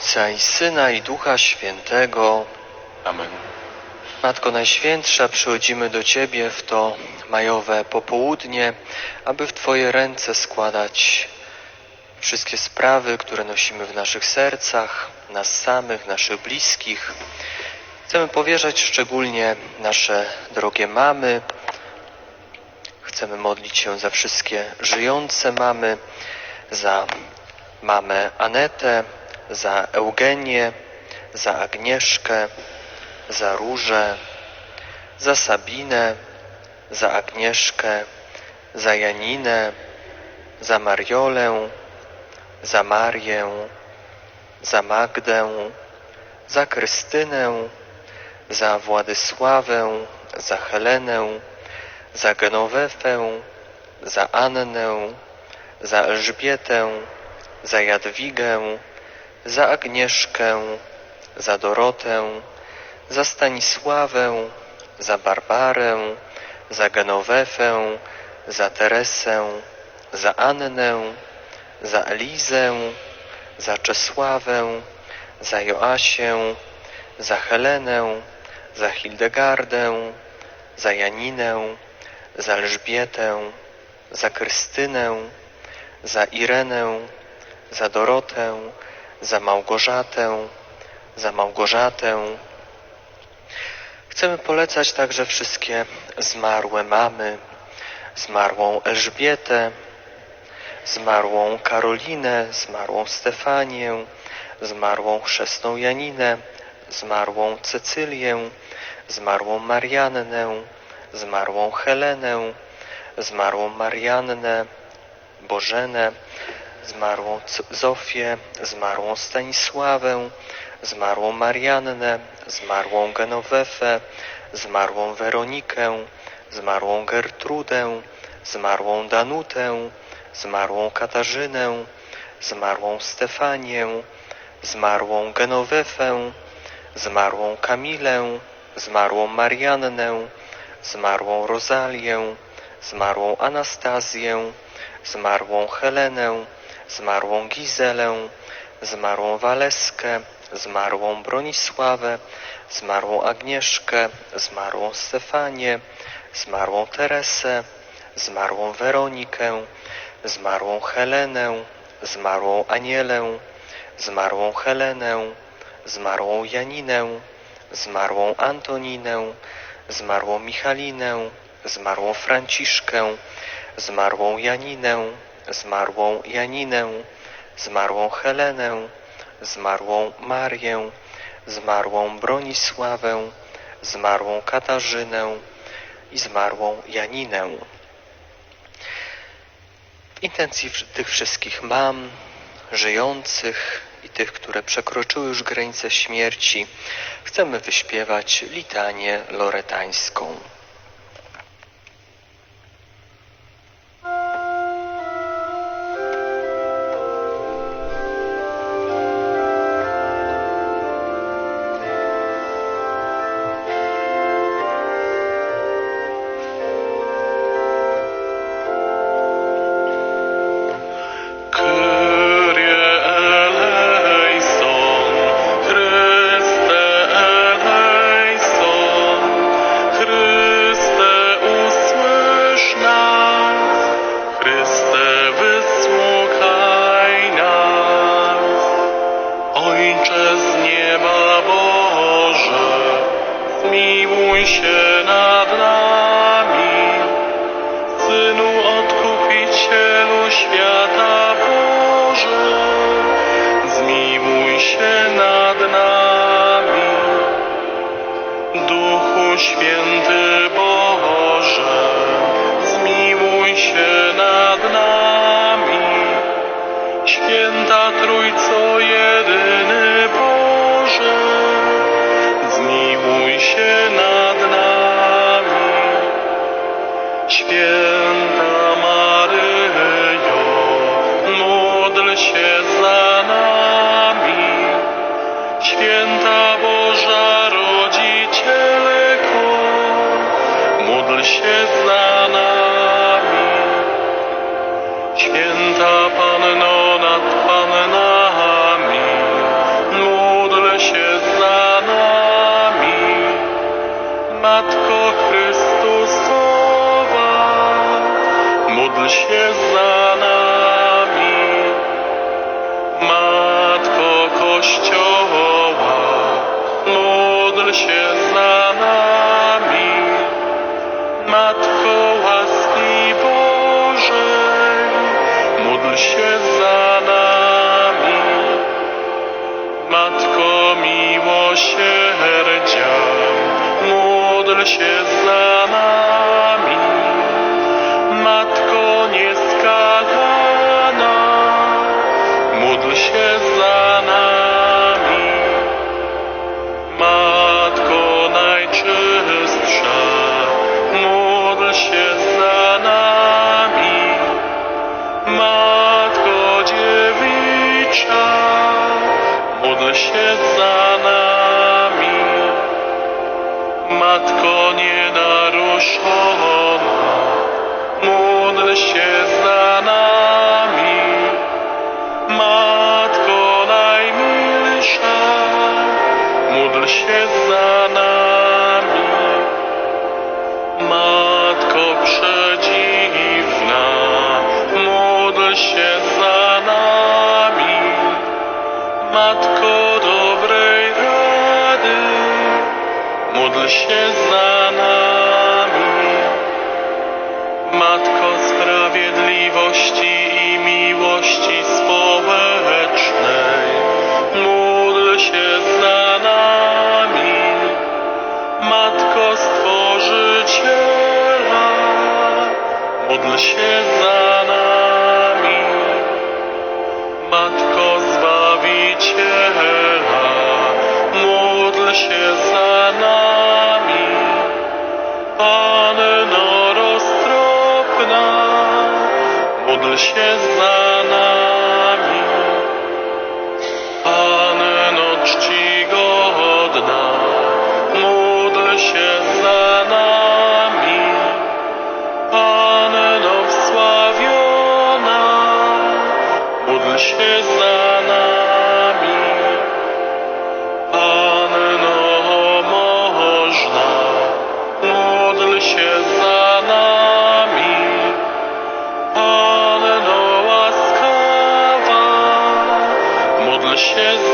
Ojca i Syna i Ducha Świętego. Amen. Matko Najświętsza, przychodzimy do Ciebie w to majowe popołudnie, aby w Twoje ręce składać wszystkie sprawy, które nosimy w naszych sercach, nas samych, naszych bliskich. Chcemy powierzać szczególnie nasze drogie mamy. Chcemy modlić się za wszystkie żyjące mamy, za mamę Anetę, za Eugenię, za Agnieszkę, za Różę, za Sabinę, za Agnieszkę, za Janinę, za Mariolę, za Marię, za Magdę, za Krystynę, za Władysławę, za Helenę, za Genowefę, za Annę, za Elżbietę, za Jadwigę, za Agnieszkę, za Dorotę, za Stanisławę, za Barbarę, za Genowefę, za Teresę, za Annę, za Elizę, za Czesławę, za Joasię, za Helenę, za Hildegardę, za Janinę, za Elżbietę, za Krystynę, za Irenę, za Dorotę, za Małgorzatę, za Małgorzatę. Chcemy polecać także wszystkie zmarłe mamy, zmarłą Elżbietę, zmarłą Karolinę, zmarłą Stefanię, zmarłą chrzestną Janinę, zmarłą Cecylię, zmarłą Mariannę, zmarłą Helenę, zmarłą Mariannę, Bożenę, zmarłą Zofię, zmarłą Stanisławę, zmarłą Mariannę, zmarłą Genowefę, zmarłą Weronikę, zmarłą Gertrudę, zmarłą Danutę, zmarłą Katarzynę, zmarłą Stefanię, zmarłą Genowefę, zmarłą Kamilę, zmarłą Mariannę, zmarłą Rozalię, zmarłą Anastazję, zmarłą Helenę, zmarłą Gizelę, zmarłą Waleskę, zmarłą Bronisławę, zmarłą Agnieszkę, zmarłą Stefanię, zmarłą Teresę, zmarłą Weronikę, zmarłą Helenę, zmarłą Anielę, zmarłą Helenę, zmarłą Janinę, zmarłą Antoninę, zmarłą Michalinę, zmarłą Franciszkę, zmarłą Janinę, zmarłą Janinę, zmarłą Helenę, zmarłą Marię, zmarłą Bronisławę, zmarłą Katarzynę i zmarłą Janinę. W intencji tych wszystkich mam, żyjących i tych, które przekroczyły już granicę śmierci, chcemy wyśpiewać litanię loretańską. Matko dobrej rady, módl się za nas. Just zna. should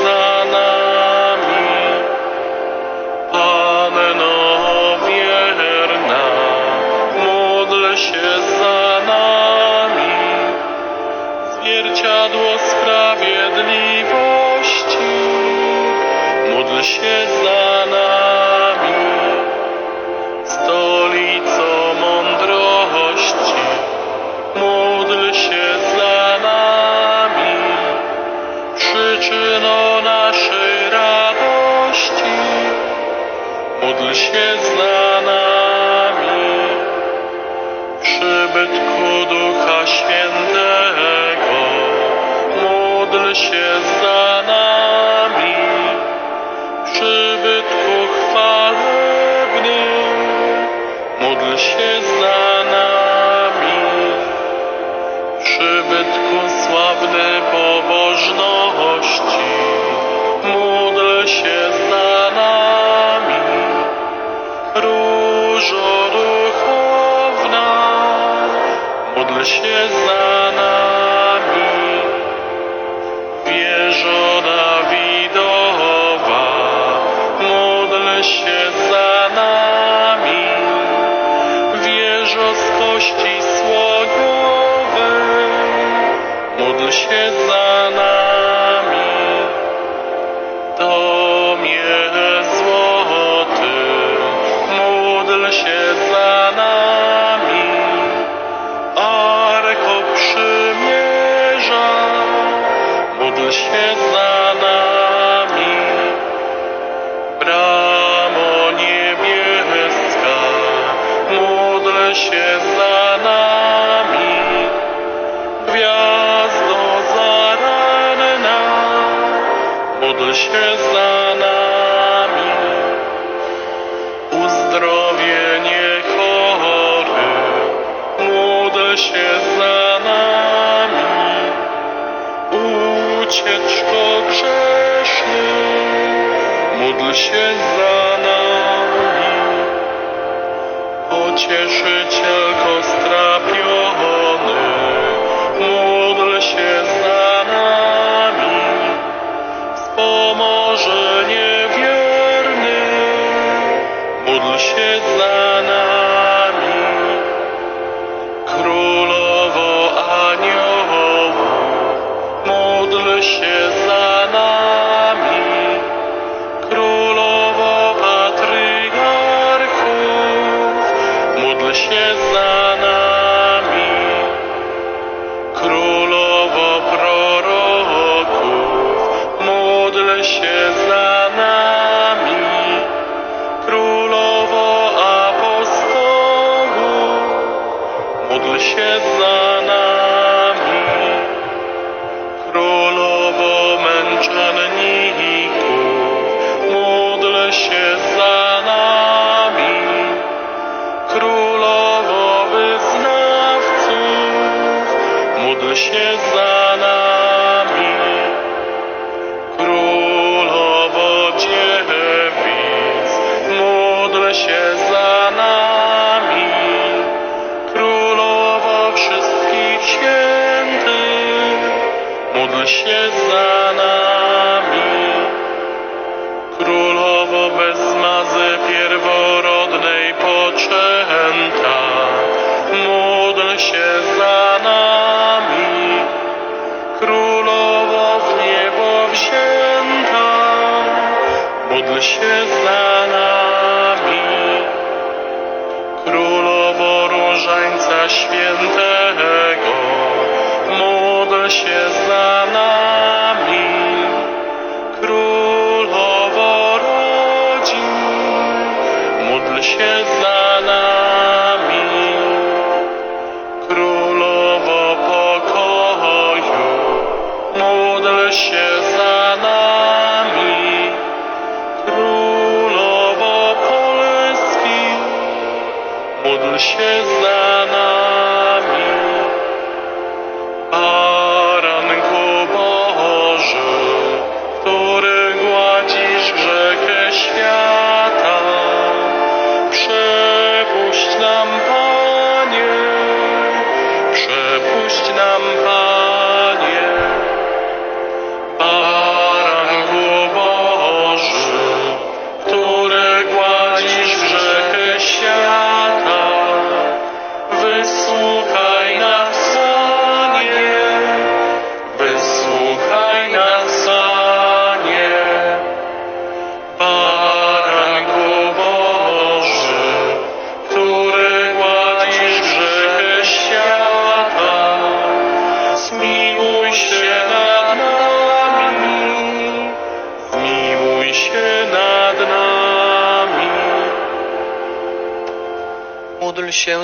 przybytku sławny pobożności, módl się za nami, różo duchowna, módl się za nami, wierzona. się za nami. Dom jest złoty, módl się za nami. Arko przymierza, módl się za nami. Bramo niebieska, módl się za nami. Módl się za nami. Uzdrowienie chory, módl się za nami. Ucieczko grzeszny, módl się za nami. Pocieszycielko strapiony, módl się za nami. Za nami. Królowo aniołów, módl się módl się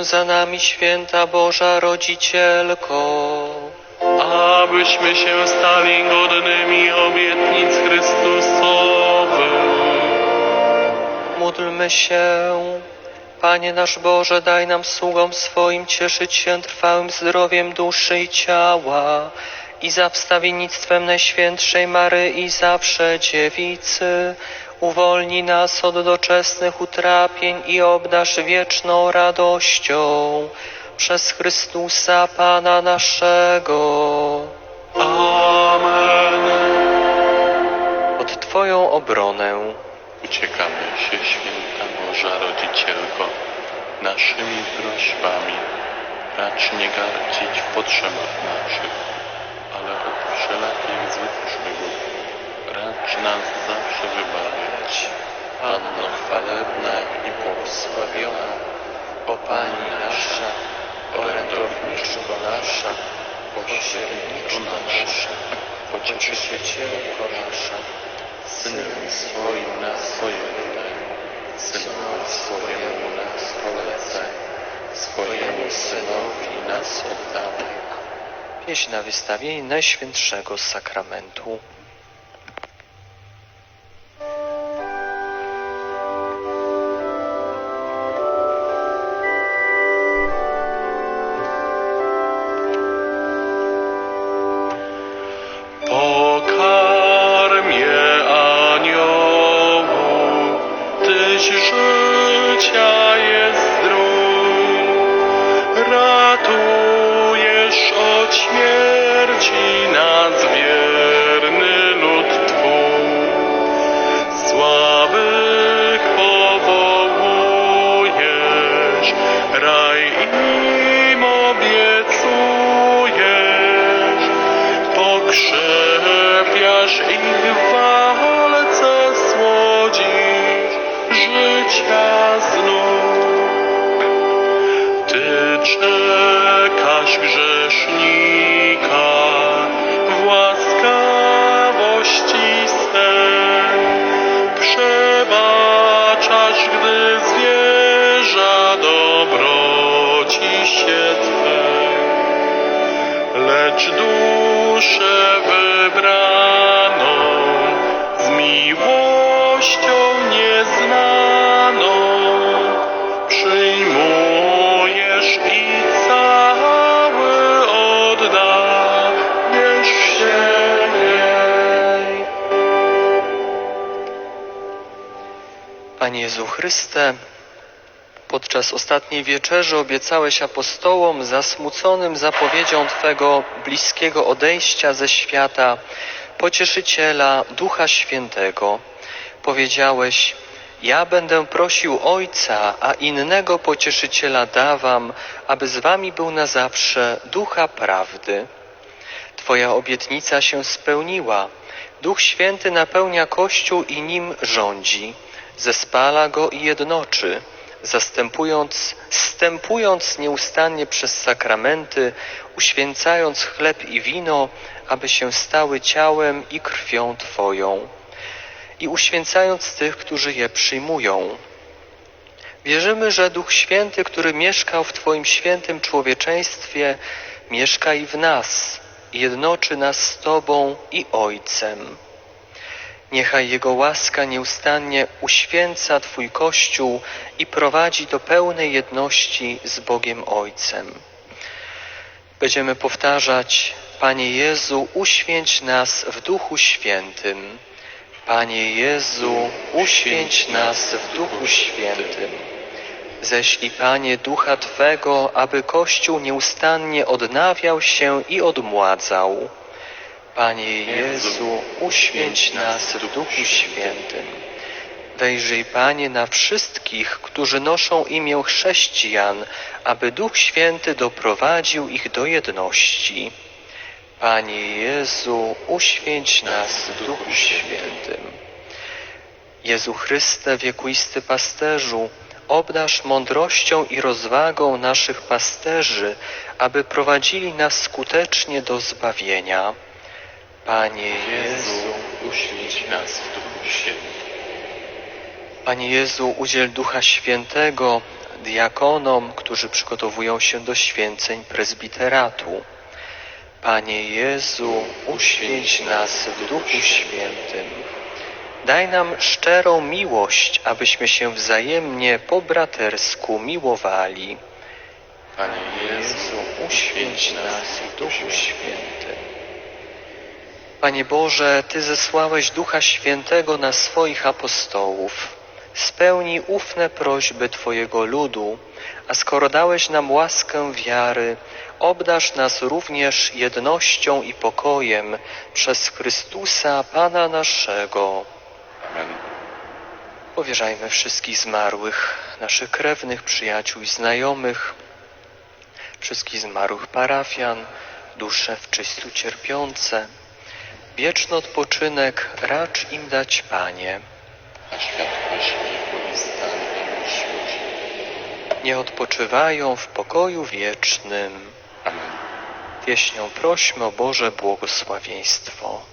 za nami, święta Boża Rodzicielko. abyśmy się stali godnymi obietnic Chrystusowych. Módlmy się. Panie nasz Boże, daj nam sługom swoim cieszyć się trwałym zdrowiem duszy i ciała i za wstawiennictwem Najświętszej Maryi zawsze dziewicy. Uwolnij nas od doczesnych utrapień i obdarz wieczną radością przez Chrystusa Pana naszego. Amen. Pod Twoją obronę Uciekamy się, święta Boża Rodzicielko, naszymi prośbami. Racz nie gardzić w potrzebach naszych, ale od wszelakich złych przygód. Racz nas zawsze wybawiać. Panno chwalebna i błogosławiona, o Pani nasza, orędowniczko nasza, pośredniczko nasza, pocieszycielko nasza, Synem swoim nas pojednaj, Synowi swojemu nas polecaj, swojemu Synowi nas oddawaj. Pieśń na wystawienie Najświętszego Sakramentu. Panie Jezu Chryste, podczas ostatniej wieczerzy obiecałeś apostołom zasmuconym zapowiedzią Twego bliskiego odejścia ze świata, pocieszyciela Ducha Świętego. Powiedziałeś, ja będę prosił Ojca, a innego pocieszyciela dawam, aby z Wami był na zawsze Ducha Prawdy. Twoja obietnica się spełniła. Duch Święty napełnia Kościół i nim rządzi, zespala go i jednoczy, zastępując, stępując nieustannie przez sakramenty, uświęcając chleb i wino, aby się stały ciałem i krwią Twoją, i uświęcając tych, którzy je przyjmują. Wierzymy, że Duch Święty, który mieszkał w Twoim świętym człowieczeństwie, mieszka i w nas, jednoczy nas z Tobą i Ojcem. Niechaj Jego łaska nieustannie uświęca Twój Kościół i prowadzi do pełnej jedności z Bogiem Ojcem. Będziemy powtarzać, Panie Jezu, uświęć nas w Duchu Świętym. Panie Jezu, uświęć nas w Duchu Świętym. Ześlij, Panie, Ducha Twego, aby Kościół nieustannie odnawiał się i odmładzał. Panie Jezu, uświęć nas w Duchu Świętym. Wejrzyj, Panie, na wszystkich, którzy noszą imię chrześcijan, aby Duch Święty doprowadził ich do jedności. Panie Jezu, uświęć nas w Duchu Świętym. Jezu Chryste, wiekuisty pasterzu, obdarz mądrością i rozwagą naszych pasterzy, aby prowadzili nas skutecznie do zbawienia. Panie Jezu, uświęć nas w Duchu Świętym. Panie Jezu, udziel Ducha Świętego diakonom, którzy przygotowują się do święceń prezbiteratu. Panie Jezu, uświęć nas w Duchu Świętym. Daj nam szczerą miłość, abyśmy się wzajemnie po bratersku miłowali. Panie Jezu, uświęć nas w Duchu Świętym. Panie Boże, Ty zesłałeś Ducha Świętego na swoich apostołów. Spełnij ufne prośby Twojego ludu, a skoro dałeś nam łaskę wiary, obdarz nas również jednością i pokojem przez Chrystusa Pana naszego. Amen. Powierzajmy wszystkich zmarłych, naszych krewnych, przyjaciół i znajomych, wszystkich zmarłych parafian, dusze w czystu cierpiące. Wieczny odpoczynek racz im dać, Panie. A i stan świeci. Nie odpoczywają w pokoju wiecznym. Amen. Pieśnią prośmy o Boże błogosławieństwo.